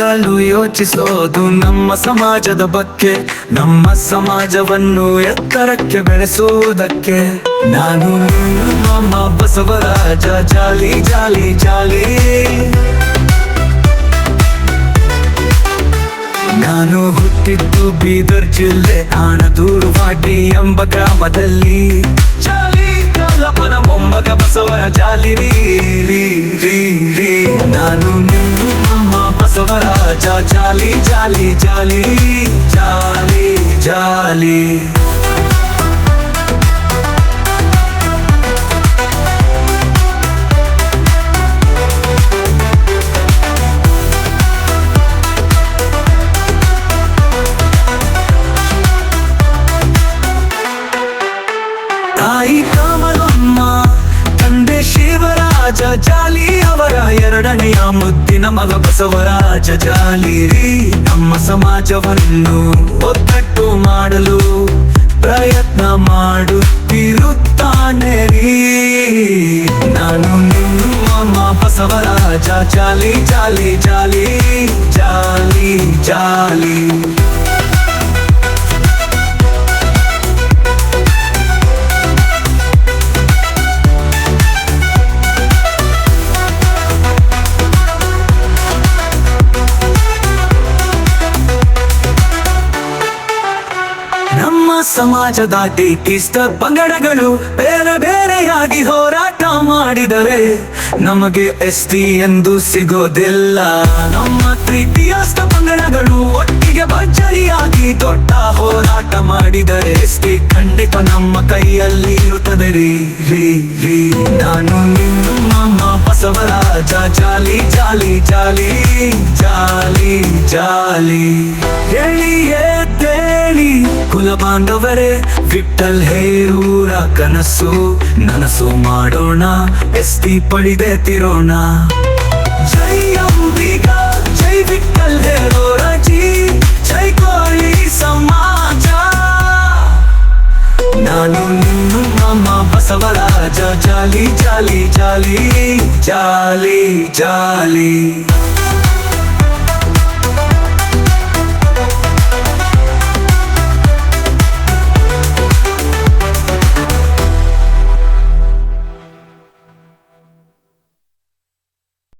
ಯಾವಾಗಲೂ ಯೋಚಿಸೋದು ನಮ್ಮ ಸಮಾಜದ ಬಗ್ಗೆ. ನಮ್ಮ ಸಮಾಜವನ್ನು ಎತ್ತರಕ್ಕೆ ಬೆಳೆಸುವುದಕ್ಕೆ. ನಾನು ನಮ್ಮ ಬಸವರಾಜ, ಜಾಲಿ ಜಾಲಿ ಜಾಲಿ. ನಾನು ಹುಟ್ಟಿದ್ದು ಬೀದರ್ ಜಿಲ್ಲೆ, ಆಣದೂರು ಪಾಟಿ ಎಂಬ ಗ್ರಾಮದಲ್ಲಿ. ಜಾಲಿ ಕಾಲಪ್ಪನ ಮೊಮ್ಮಗ ಬಸವರ ಜಾಲಿ, ರೀ ರೀ ನಾನು ಬಸವರಾಜ ಜಾಲಿ ಜಾಲಿ ಜಾಲಿ ಜಾಲಿ ಜಾಲಿ ತಾಯಿ ಕಾಮಲಮ್ಮ ತಂದೆ ಶಿವರಾಜ ಜಾಲಿ ಅವರ ಎರಡನೆಯ ಮುದ್ದಿನ ಮಗ ಬಸವರಾಜ ಜಾಲಿ ರೀ ನಮ್ಮ ಸಮಾಜವನ್ನು ಒಗ್ಗಟ್ಟು ಮಾಡಲು ಪ್ರಯತ್ನ ಮಾಡುತ್ತಿರುತ್ತಾನೆ ರೀ ನಾನು ನಿಮ್ಮ ಬಸವರಾಜ ಜಾಲಿ ಜಾಲಿ ಜಾಲಿ ಜಾಲಿ ಜಾಲಿ ಸಮಾಜದ ಟೀಕಿಸ್ತ ಪಂಗಡಗಳು ಬೇರೆ ಬೇರೆಯಾಗಿ ಹೋರಾಟ ಮಾಡಿದರೆ ನಮಗೆ ಎಸ್ ಟಿ ಎಂದು ಸಿಗೋದಿಲ್ಲ. ನಮ್ಮ ತೃತೀಯಸ್ಥ ಪಂಗಡಗಳು ಒಟ್ಟಿಗೆ ಭರ್ಜರಿಯಾಗಿ ದೊಡ್ಡ ಹೋರಾಟ ಮಾಡಿದರೆ ಎಸ್ ಟಿ ಖಂಡಿತ ನಮ್ಮ ಕೈಯಲ್ಲಿ ಇರುತ್ತದೆ ರೀ ರೀ, ನಾನು ನಿಮ್ಮ ಬಸವರಾಜ, ಜಾಲಿ ಜಾಲಿ ಜಾಲಿ ಜಾಲಿ ಜಾಲಿ. ಕುಲ ಬಾಂಧವರೇ ವಿಠಲ್ ಹೇರೂರ ಕನಸು, ನನಸು ಮಾಡೋಣ ಎಸ್ ಟಿ ಪಡಿದೆ ತಿರೋಣ. ಜೈ ಅಂಬಿಗ, ಜೈ ವಿಠಲ್ ಹೇರೋರ ಜಿ ಜೈ ಕೋಳಿ ಸಮಾಜ. ನಾನು ನಿಮ್ಮ ಬಸವರಾಜ, ಜಾಲಿ ಜಾಲಿ ಜಾಲಿ ಜಾಲಿ ಜಾಲಿ.